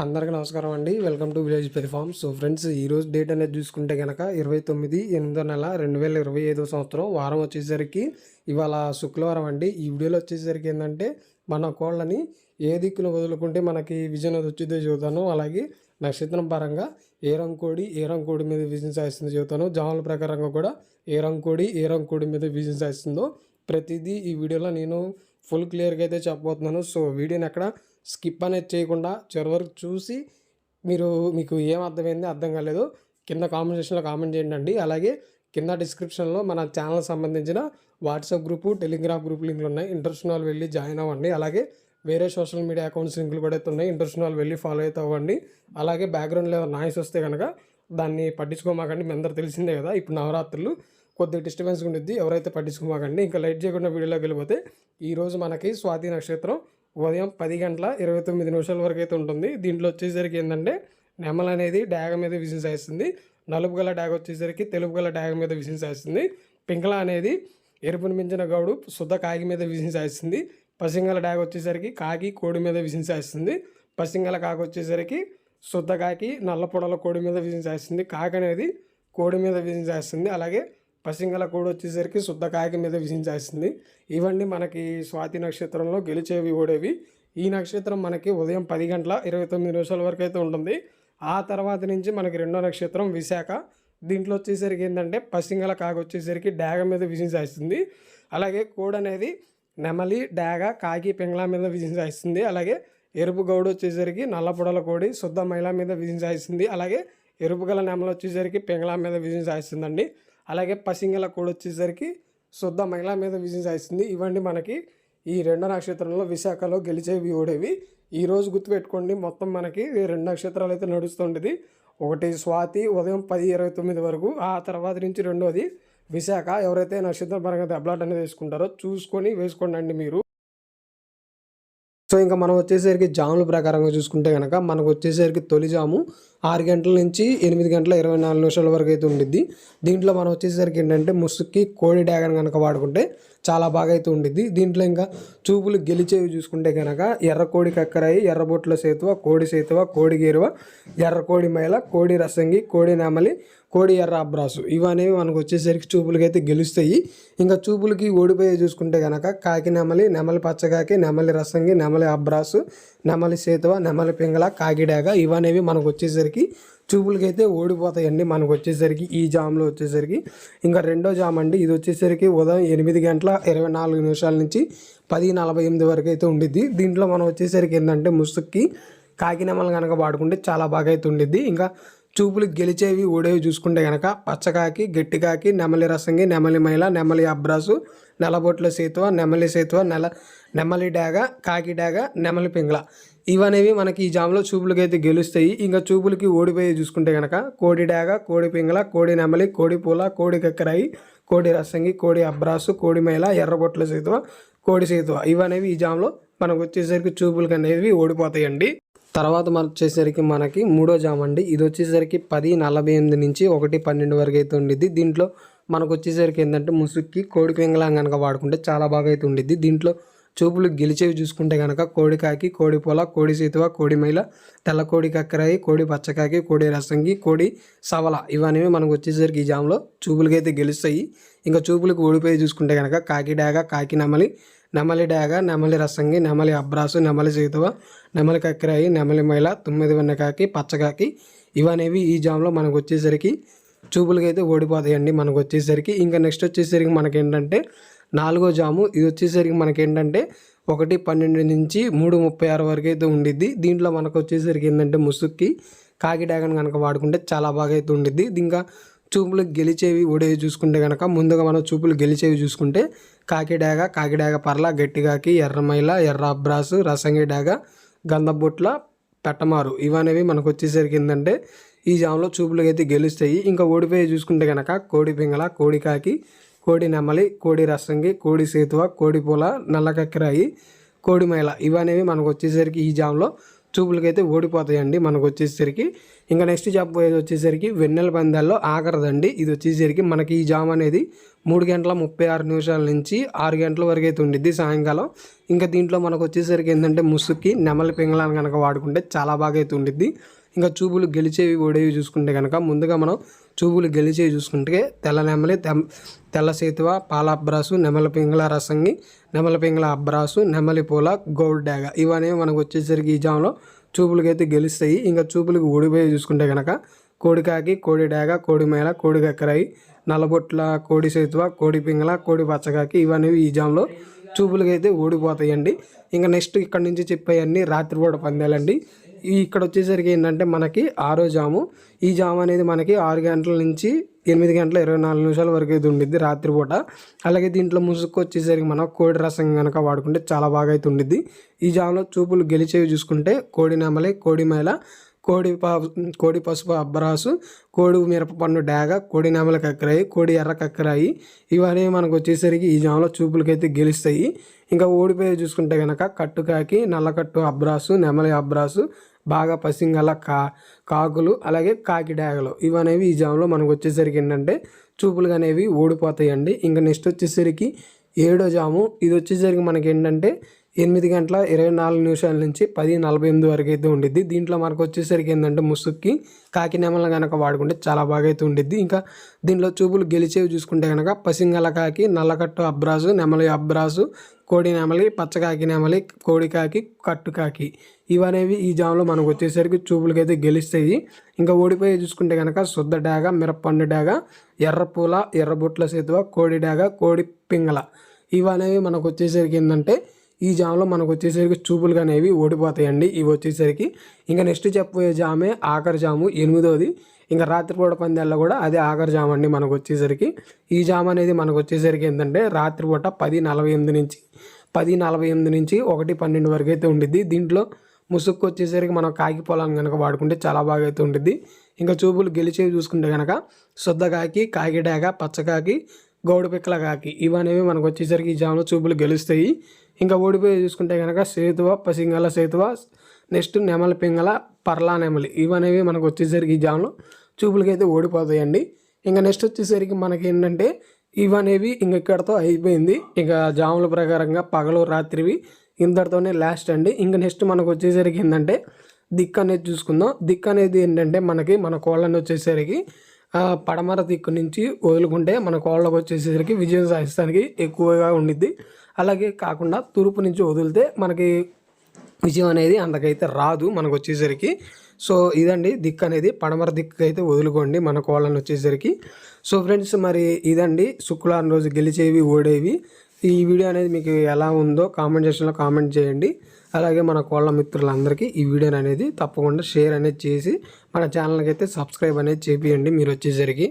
అందరికీ నమస్కారం అండి. Welcome to village perform so friends ఈరోజు డేట్ అనేది చూసుకుంటే కనుక ఇరవై తొమ్మిది ఎనిమిదో నెల రెండు వేల ఇరవై ఐదో సంవత్సరం వారం వచ్చేసరికి ఇవాళ శుక్రవారం అండి. ఈ వీడియోలో వచ్చేసరికి ఏంటంటే మన కోళ్ళని ఏ దిక్కును వదులుకుంటే మనకి విజయం అది వచ్చిందో చెబుతాను. అలాగే నక్షత్రం పరంగా ఏ ఏరంకోడి ఏ మీద విజయం సాధిస్తుందో చెబుతాను. జాముల ప్రకారంగా కూడా ఏ ఏరంకోడి ఏ మీద విజయం సాధిస్తుందో ప్రతిదీ ఈ వీడియోలో నేను ఫుల్ క్లియర్గా అయితే చెప్పబోతున్నాను. సో వీడియోని ఎక్కడ స్కిప్ అనేది చేయకుండా చివరి వరకు చూసి మీరు మీకు ఏం అర్థమైంది అర్థం కాలేదు కింద కామెంట్ సెక్షన్లో కామెంట్ చేయండి అలాగే కింద డిస్క్రిప్షన్లో మన ఛానల్ సంబంధించిన వాట్సాప్ గ్రూపు టెలిగ్రామ్ గ్రూప్ లింకులు ఉన్నాయి. ఇంట్రెస్ట్ వాళ్ళు వెళ్ళి జాయిన్ అవ్వండి. అలాగే వేరే సోషల్ మీడియా అకౌంట్స్ లింకులు కూడా అయితే ఉన్నాయి. ఇంట్రెస్ట్ వాళ్ళు వెళ్ళి ఫాలో అయితే అవ్వండి. అలాగే బ్యాక్గ్రౌండ్లో నాయిస్ వస్తే కనుక దాన్ని పట్టించుకోమాకండి. మీ అందరు తెలిసిందే కదా ఇప్పుడు నవరాత్రులు కొద్దిగా డిస్టర్బెన్స్ ఉండిద్ది. ఎవరైతే పట్టించుకోమాకండి ఇంకా లైట్ చేయకుండా వీడియోలోకి వెళ్ళిపోతే ఈరోజు మనకి స్వాతి నక్షత్రం ఉదయం పది గంటల ఇరవై తొమ్మిది నిమిషాల వరకు అయితే ఉంటుంది. దీంట్లో వచ్చేసరికి ఏంటంటే నెమల అనేది డాగ మీద విసిన్ చేస్తుంది నలుపు గల డాగ వచ్చేసరికి తెలుపు గల డాగ మీద విసిన్ చేస్తుంది పింకల అనేది ఎరుపును మించిన గౌడు శుద్ధ కాకి మీద విసిన్ చేస్తుంది పసింగల డాగ వచ్చేసరికి కాకి కోడి మీద విసిన్ చేస్తుంది పసింగల కాకి వచ్చేసరికి శుద్ధ కాకి నల్ల పొడల కోడి మీద విసిన్ చేస్తుంది కాకి అనేది కోడి మీద విసిన్ చేస్తుంది అలాగే పసింగల కూడా వచ్చేసరికి శుద్ధ కాకి మీద విసించాల్సింది చేస్తుంది ఇవన్నీ మనకి స్వాతి నక్షత్రంలో గెలిచేవి ఓడేవి. ఈ నక్షత్రం మనకి ఉదయం పది గంటల ఇరవై తొమ్మిది నిమిషాల వరకు అయితే ఉంటుంది. ఆ తర్వాత నుంచి మనకి రెండో నక్షత్రం విశాఖ. దీంట్లో వచ్చేసరికి ఏంటంటే పసింగల కాకి వచ్చేసరికి డాగ మీద విసించాల్సింది చేస్తుంది అలాగే కోడ్ అనేది నెమలి డాగ కాకి పింగళ మీద విసించాల్సింది అలాగే ఎరుపు గౌడు వచ్చేసరికి నల్లపొడల కోడి శుద్ధ మహిళ మీద విసించాల్సింది అలాగే ఎరుపు గల నెమలు వచ్చేసరికి పెంగ్లా మీద విసించాల్సిందండి అలాగే పసింగల కూడా వచ్చేసరికి శుద్ధ మహిళ మీద విజయం సాధిస్తుంది ఇవన్నీ మనకి ఈ రెండో నక్షత్రంలో విశాఖలో గెలిచేవి ఓడేవి. ఈ రోజు గుర్తుపెట్టుకోండి మొత్తం మనకి రెండు నక్షత్రాలు అయితే నడుస్తుండేది. ఒకటి స్వాతి ఉదయం పది ఇరవై తొమ్మిది వరకు ఆ తర్వాత నుంచి రెండోది విశాఖ. ఎవరైతే నక్షత్రం పరంగా దెబ్బలాట అనేది వేసుకుంటారో చూసుకొని వేసుకోండి మీరు. సో ఇంకా మనం వచ్చేసరికి జాముల ప్రకారంగా చూసుకుంటే కనుక మనకు వచ్చేసరికి తొలి జాము ఆరు గంటల నుంచి ఎనిమిది గంటల ఇరవై నాలుగు నిమిషాల వరకు అయితే ఉండిద్ది. దీంట్లో మనం వచ్చేసరికి ఏంటంటే ముసుక్కి కోడి డ్యాగన్ కనుక వాడుకుంటే చాలా బాగా అయితే ఉండిద్ది. దీంట్లో ఇంకా చూపులు గెలిచేవి చూసుకుంటే కనుక ఎర్ర కోడి కక్కరాయి ఎర్రబొట్ల సేతువ కోడి సేతువ కోడి గేరువ ఎర్ర కోడి మైల కోడి రసంగి కోడి నెమలి కోడి ఎర్ర అబ్రాసు. ఇవనేవి మనకు వచ్చేసరికి చూపులకి అయితే గెలుస్తాయి. ఇంకా చూపులకి ఓడిపోయే చూసుకుంటే కనుక కాకి నెమలి నెమలి పచ్చకాకి నెమలి రసంగి నెమలి అబ్రాసు నెమలి సేతువ నెమలి పింగళ కాకిడాగ ఇవనేవి మనకు వచ్చేసరికి చూపులకి అయితే ఓడిపోతాయండి మనకు వచ్చేసరికి ఈ జామ్లో వచ్చేసరికి. ఇంకా రెండో జామ్ అండి ఇది వచ్చేసరికి ఉదయం ఎనిమిది గంటల ఇరవై నాలుగు నిమిషాల నుంచి పది నలభై ఎనిమిది వరకు అయితే ఉండిద్ది. దీంట్లో మనం వచ్చేసరికి ఏంటంటే ముసుక్కి కాకినెమలు కనుక వాడుకుంటే చాలా బాగా అయితే ఉండిద్ది. ఇంకా చూపులు గెలిచేవి ఓడేవి చూసుకుంటే కనుక పచ్చకాకి గట్టికాకి నెమలి రసంగి నెమలి మైల నెమలి అబ్రాసు నెలబొట్ల సేతువ నెమలి సేతువ నెల నెమలి డాగ కాకి డాగ నెమలి పింగళ. ఇవనేవి మనకి ఈ జామ్లో చూపులకి అయితే గెలుస్తాయి. ఇంకా చూపులకి ఓడిపోయి చూసుకుంటే కనుక కోడి డాగ కోడి పింగళ కోడి నెమలి కోడి పూల కోడి కక్కరాయి కోడి రసంగి కోడి అబ్రాసు కోడి మైల ఎర్రబొట్ల సేతువ కోడి సేతువ. ఇవనేవి ఈ జామ్లో మనకు వచ్చేసరికి చూపులకి అనేవి ఓడిపోతాయండి. తర్వాత మన వచ్చేసరికి మనకి మూడో జామ్ అండి. ఇది వచ్చేసరికి పది నలభై ఎనిమిది నుంచి ఒకటి పన్నెండు వరకు అయితే ఉండిద్ది. దీంట్లో మనకు వచ్చేసరికి ఏంటంటే ముసుక్కి కోడి పింగళం కనుక వాడుకుంటే చాలా బాగా అయితే ఉండిద్ది. దీంట్లో చూపులు గెలిచేవి చూసుకుంటే కనుక కోడికాకి కోడి పొల కోడి సీతువ కోడి మైల తెల్ల కోడి కక్కరాయి కోడి పచ్చకాకి కోడి రసంగి కోడి సవల ఇవన్నీ మనకు వచ్చేసరికి ఈ జామ్లో చూపులకి అయితే గెలుస్తాయి. ఇంకా చూపులకు ఓడిపోయి చూసుకుంటే కనుక కాకి డాగ కాకి నెమలి నెమలి డాగ నెమలి రసంగి నెమలి అబ్రాసు నెమలి సీతువ నెమలి కక్కరాయి నెమలి మైల తొమ్మిది వెన్నకాకి పచ్చకాకి ఇవనేవి ఈ జామ్లో మనకు వచ్చేసరికి చూపులకి అయితే ఓడిపోతాయండి మనకు వచ్చేసరికి. ఇంకా నెక్స్ట్ వచ్చేసరికి మనకేంటంటే నాలుగో జాము. ఇది వచ్చేసరికి మనకేంటంటే ఒకటి పన్నెండు నుంచి మూడు ముప్పై ఆరు వరకు అయితే ఉండిద్ది. దీంట్లో మనకు వచ్చేసరికి ఏంటంటే ముసుక్కి కాకి డ్యాగన్ కనుక వాడుకుంటే చాలా బాగా అయితే ఉండిద్ది. ఇంకా చూపులు గెలిచేవి ఓడేవి చూసుకుంటే కనుక ముందుగా మనం చూపులు గెలిచేవి చూసుకుంటే కాకి డాగ కాకి డాగ పర్ల గట్టిగాకి ఎర్రమైల ఎర్ర అబ్రాసు రసంగి డాగ గంధబొట్ల పెట్టమారు. ఇవనేవి మనకు వచ్చేసరికి ఏంటంటే ఈ జామ్లో చూపులకైతే గెలుస్తాయి. ఇంకా ఓడిపోయి చూసుకుంటే కనుక కోడి పింగళ కోడి కాకి కోడి నెమలి కోడి రసంగి కోడి సేతువ కోడి పూల నల్ల కక్కిరాయి కోడి మైల ఇవనేవి మనకు వచ్చేసరికి ఈ జామ్లో చూపులకైతే ఓడిపోతాయండి మనకు వచ్చేసరికి. ఇంకా నెక్స్ట్ చెప్పబోయేది వచ్చేసరికి వెన్నెల పందాల్లో ఆఖరిదండి ఇది వచ్చేసరికి మనకి ఈ జామ్ అనేది మూడు గంటల ముప్పై ఆరు నిమిషాల నుంచి ఆరు గంటల వరకు అయితే ఉండిద్ది సాయంకాలం. ఇంకా దీంట్లో మనకు వచ్చేసరికి ఏంటంటే ముసుక్కి నెమలి పింగళాన్ని కనుక వాడుకుంటే చాలా బాగా అయితే ఉండిద్ది. ఇంకా చూపులు గెలిచేవి ఓడేవి చూసుకుంటే కనుక ముందుగా మనం చూపులు గెలిచేవి చూసుకుంటే తెల్ల నెమలి తెల్ల సేతువ పాల అబ్రాసు నెమల పింగళ రసంగి నెమల పింగళ అబ్రాసు నెమలి పూల గోల్డ్ డాగ ఇవన్నీ మనకు వచ్చేసరికి ఈ జామ్లో చూపులకైతే గెలుస్తాయి. ఇంకా చూపులకు ఓడిపోయి చూసుకుంటే కనుక కోడికాకి కోడి డాగ కోడి మేళ కోడి కక్కరాయి నల్లబొట్ల కోడి సేతువ కోడి పింగళ కోడి పచ్చకాకి ఇవన్నీ ఈ జామ్లో చూపులకైతే ఓడిపోతాయండి. ఇంకా నెక్స్ట్ ఇక్కడ నుంచి చెప్పేవన్నీ రాత్రిపూట పందాలండి. ఇక్కడ వచ్చేసరికి ఏంటంటే మనకి ఆరో జాము. ఈ జాము అనేది మనకి ఆరు గంటల నుంచి ఎనిమిది గంటల ఇరవై నాలుగు నిమిషాల వరకు అయితే ఉండిద్ది రాత్రిపూట. అలాగే దీంట్లో ముసుగు వచ్చేసరికి మనం కోడి రసం కనుక వాడుకుంటే చాలా బాగా అయితే ఉండిద్ది. ఈ జాములో చూపులు గెలిచేవి చూసుకుంటే కోడి నెమలి కోడి మేళ కోడి పా కోడి పసుపు అబ్బరాసు కోడి మిరపపండు డాగ కోడి నెమల కక్కరాయి కోడి ఎర్ర కక్కరాయి ఇవన్నీ మనకు వచ్చేసరికి ఈ జామలో చూపులకైతే గెలుస్తాయి. ఇంకా ఓడిపోయి చూసుకుంటే కనుక కట్టుకాకి నల్లకట్టు అబ్రాసు నెమలి అబ్రాసు బాగా పసింగల కా కాకులు అలాగే కాకిడాగలు ఇవనేవి ఈ జామ్లో మనకు వచ్చేసరికి ఏంటంటే చూపులు అనేవి ఓడిపోతాయండి ఇంకా నెక్స్ట్ వచ్చేసరికి ఏడో జాము. ఇది వచ్చేసరికి మనకి ఏంటంటే ఎనిమిది గంటల ఇరవై నాలుగు నిమిషాల నుంచి పది నలభై ఎనిమిది వరకు అయితే ఉండిద్ది. దీంట్లో మనకు వచ్చేసరికి ఏంటంటే ముసుక్కి కాకి నెమల కనుక వాడుకుంటే చాలా బాగా అయితే ఉండిద్ది. ఇంకా దీంట్లో చూపులు గెలిచేవి చూసుకుంటే కనుక పసింగల కాకి నల్లకట్టు అబ్రాసు నెమలి అబ్రాసు కోడి నెమలి పచ్చకాకి నెమలి కోడికాకి కట్టుకాకి ఇవనేవి ఈ జామ్లో మనకు వచ్చేసరికి చూపులకైతే గెలుస్తాయి. ఇంకా ఓడిపోయి చూసుకుంటే కనుక శుద్ధ డాగ మిరపండు డాగ ఎర్రపూల ఎర్రబుట్ల సేతువ కోడి డాగ కోడి పింగళ ఇవనేవి మనకు వచ్చేసరికి ఏంటంటే ఈ జామ్లో మనకు వచ్చేసరికి చూపులు అనేవి ఓడిపోతాయండి. ఇవి వచ్చేసరికి ఇంకా నెక్స్ట్ చెప్పబోయే జామే ఆఖరి జాము ఎనిమిదోది. ఇంకా రాత్రిపూట పందాల్లో కూడా అదే ఆఖరి జామ్ అండి మనకు వచ్చేసరికి. ఈ జామ్ అనేది మనకు వచ్చేసరికి ఏంటంటే రాత్రిపూట పది నలభై ఎనిమిది నుంచి పది నలభై ఎనిమిది నుంచి ఒకటి పన్నెండు వరకు అయితే ఉండిద్ది. దీంట్లో ముసుక్కు వచ్చేసరికి మనం కాకి పొలాన్ని కనుక వాడుకుంటే చాలా బాగా అయితే ఉండిద్ది. ఇంకా చూపులు గెలిచేవి చూసుకుంటే కనుక శుద్ధకాకి కాకిడాక పచ్చకాకి గౌడు పిక్కల కాకి ఇవనేవి మనకు వచ్చేసరికి ఈ జామ్లో చూపులు గెలుస్తాయి. ఇంకా ఓడిపోయి చూసుకుంటే కనుక సేతువ పసింగల సేతువ నెక్స్ట్ నెమలి పింగల పర్లా నెమలి. ఇవనేవి మనకు వచ్చేసరికి ఈ జామ్లో చూపులకైతే ఓడిపోతాయండి. ఇంకా నెక్స్ట్ వచ్చేసరికి మనకి ఏంటంటే ఇవనేవి ఇంక ఇక్కడతో అయిపోయింది. ఇంకా జాముల ప్రకారంగా పగలు రాత్రివి ఇంతటితోనే లాస్ట్ అండి. ఇంకా నెక్స్ట్ మనకు వచ్చేసరికి ఏంటంటే దిక్కు అనేది చూసుకుందాం. దిక్కు అనేది ఏంటంటే మనకి మన కోళ్ళని వచ్చేసరికి పడమర దిక్కు నుంచి వదులుకుంటే మన కోళ్ళకు వచ్చేసరికి విజయం సాధిస్తానికి ఎక్కువగా ఉండిద్ది. అలాగే కాకుండా తూర్పు నుంచి వదిలితే మనకి విజయం అనేది అంతకైతే రాదు మనకు వచ్చేసరికి. సో ఇదండి దిక్కు అనేది. పడమర దిక్కు అయితే వదులుకోండి మన కోళ్ళని వచ్చేసరికి. సో ఫ్రెండ్స్ మరి ఇదండి. శుక్రవారం రోజు గెలిచేవి ఓడేవి. ఈ వీడియో అనేది మీకు ఎలా ఉందో కామెంట్ సెక్షన్లో కామెంట్ చేయండి. అలాగే మన కోళ్ళ మిత్రులందరికీ ఈ వీడియోని అనేది తప్పకుండా షేర్ అనేది చేసి మన ఛానల్కి అయితే సబ్స్క్రైబ్ అనేది చేపియండి. మీరు వచ్చేసరికి